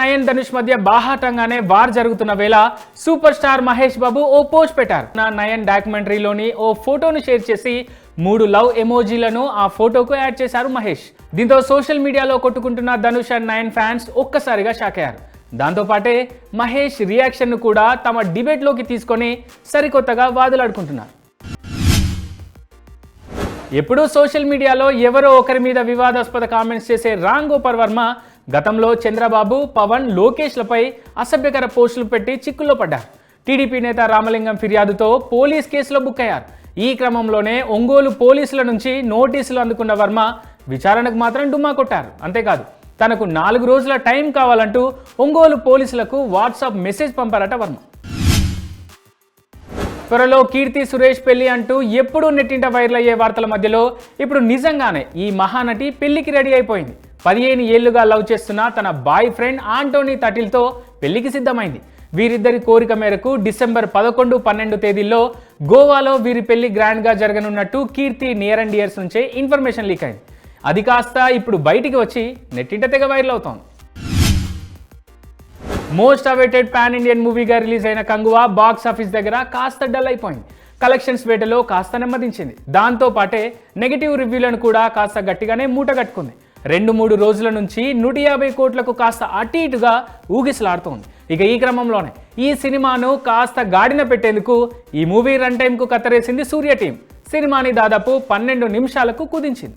నయన్ ధనుష్ మధ్య బాహాటంగానే వార్ జరుగుతున్న వేళ సూపర్ స్టార్ మహేష్ బాబు ఓ పోస్ట్ పెట్టారు. నా నయన్ డాక్యుమెంటరీలోని ఓ ఫోటోను షేర్ చేసి మూడు లవ్ ఎమోజీలను ఆ ఫోటోకు యాడ్ చేశారు మహేష్. దీంతో సోషల్ మీడియాలో కొట్టుకుంటున్న ధనుష్ అండ్ నయన్ ఫ్యాన్స్ ఒక్కసారిగా షాక్ అయ్యారు. దాంతోపాటే మహేష్ రియాక్షన్ను కూడా తమ డిబేట్లోకి తీసుకొని సరికొత్తగా వాదులాడుకుంటున్నారు. ఎప్పుడూ సోషల్ మీడియాలో ఎవరో ఒకరి మీద వివాదాస్పద కామెంట్స్ చేసే రామ్ గోపాల్ వర్మ గతంలో చంద్రబాబు పవన్ లోకేష్లపై అసభ్యకర పోస్టులు పెట్టి చిక్కుల్లో పడ్డారు. టీడీపీ నేత రామలింగం ఫిర్యాదుతో పోలీస్ కేసులో బుక్ అయ్యారు. ఈ క్రమంలోనే ఒంగోలు పోలీసుల నుంచి నోటీసులు అందుకున్న వర్మ విచారణకు మాత్రం డుమ్మా కొట్టారు. అంతేకాదు తనకు నాలుగు రోజుల టైం కావాలంటూ ఒంగోలు పోలీసులకు వాట్సాప్ మెసేజ్ పంపారట వర్మ. త్వరలో కీర్తి సురేష్ పెళ్ళి అంటూ ఎప్పుడూ నెట్టింట వైరల్ అయ్యే వార్తల మధ్యలో ఇప్పుడు నిజంగానే ఈ మహానటి పెళ్ళికి రెడీ అయిపోయింది. పదిహేను ఏళ్ళుగా లవ్ చేస్తున్న తన బాయ్ ఫ్రెండ్ ఆంటోనీ తటిల్తో పెళ్ళికి సిద్ధమైంది. వీరిద్దరి కోరిక మేరకు డిసెంబర్ పదకొండు పన్నెండు తేదీల్లో గోవాలో వీరి పెళ్ళి గ్రాండ్గా జరగనున్నట్టు కీర్తి నియర్ అండ్ ఇయర్స్ నుంచే ఇన్ఫర్మేషన్ లీక్ అయింది. అది కాస్త ఇప్పుడు బయటికి వచ్చి నెట్టింట తెగ వైరల్ అవుతోంది. మోస్ట్ అవైటెడ్ పాన్ ఇండియన్ మూవీగా రిలీజ్ అయిన కంగువా బాక్స్ ఆఫీస్ దగ్గర కాస్త డల్ అయిపోయింది. కలెక్షన్స్ వేటలో కాస్త నెమ్మదించింది. దాంతో పాటే నెగిటివ్ రివ్యూలను కూడా కాస్త గట్టిగానే మూట కట్టుకుంది రెండు మూడు రోజుల నుంచి నూట యాభై కోట్లకు కాస్త అటు ఇటుగా ఊగిసలాడుతోంది. ఇక ఈ క్రమంలోనే ఈ సినిమాను కాస్త గాడిన పెట్టేందుకు ఈ మూవీ రన్ టైంకు కత్తరేసింది సూర్య టీం. సినిమాని దాదాపు పన్నెండు నిమిషాలకు కుదించింది.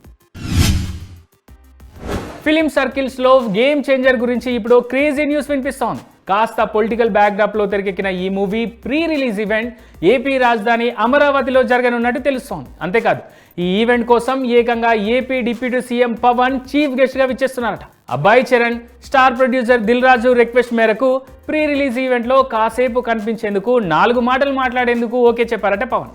ఫిలిం సర్కిల్స్లో గేమ్ చేంజర్ గురించి ఇప్పుడు క్రేజీ న్యూస్ వినిపిస్తోంది. కాస్త పొలిటికల్ బ్యాక్డ్రాప్లో తెరకెక్కిన ఈ movie pre release event AP రాజధాని అమరావతిలో జరగనున్నట్టు తెలుస్తోంది. అంతేకాదు ఈ ఈవెంట్ కోసం ఏకంగా AP deputy CM Pawan chief గెస్ట్గా విచ్చేస్తున్నారట. అబ్బాయి Charan star producer Dil Raju request మేరకు ప్రీ రిలీజ్ ఈవెంట్లో కాసేపు కనిపించేందుకు నాలుగు మాటలు మాట్లాడేందుకు ఓకే చెప్పారట పవన్.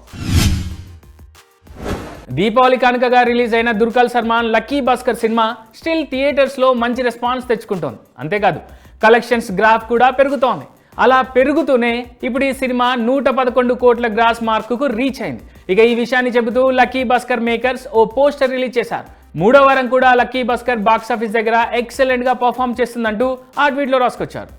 దీపావళి కానుకగా రిలీజ్ అయిన దుర్గల్ సల్మాన్ లక్కీ భాస్కర్ సినిమా స్టిల్ థియేటర్స్లో మంచి రెస్పాన్స్ తెచ్చుకుంటోంది. అంతేకాదు కలెక్షన్స్ గ్రాఫ్ కూడా పెరుగుతోంది. అలా పెరుగుతూనే ఇప్పుడు ఈ సినిమా నూట పదకొండు కోట్ల గ్రాస్ మార్కుకు రీచ్ అయింది. ఇక ఈ విషయాన్ని చెబుతూ లక్కీ భాస్కర్ మేకర్స్ ఓ పోస్టర్ రిలీజ్ చేశారు. మూడో వారం కూడా లక్కీ భాస్కర్ బాక్స్ ఆఫీస్ దగ్గర ఎక్సలెంట్గా పర్ఫామ్ చేస్తుందంటూ ఆ ట్వీట్లో రాసుకొచ్చారు.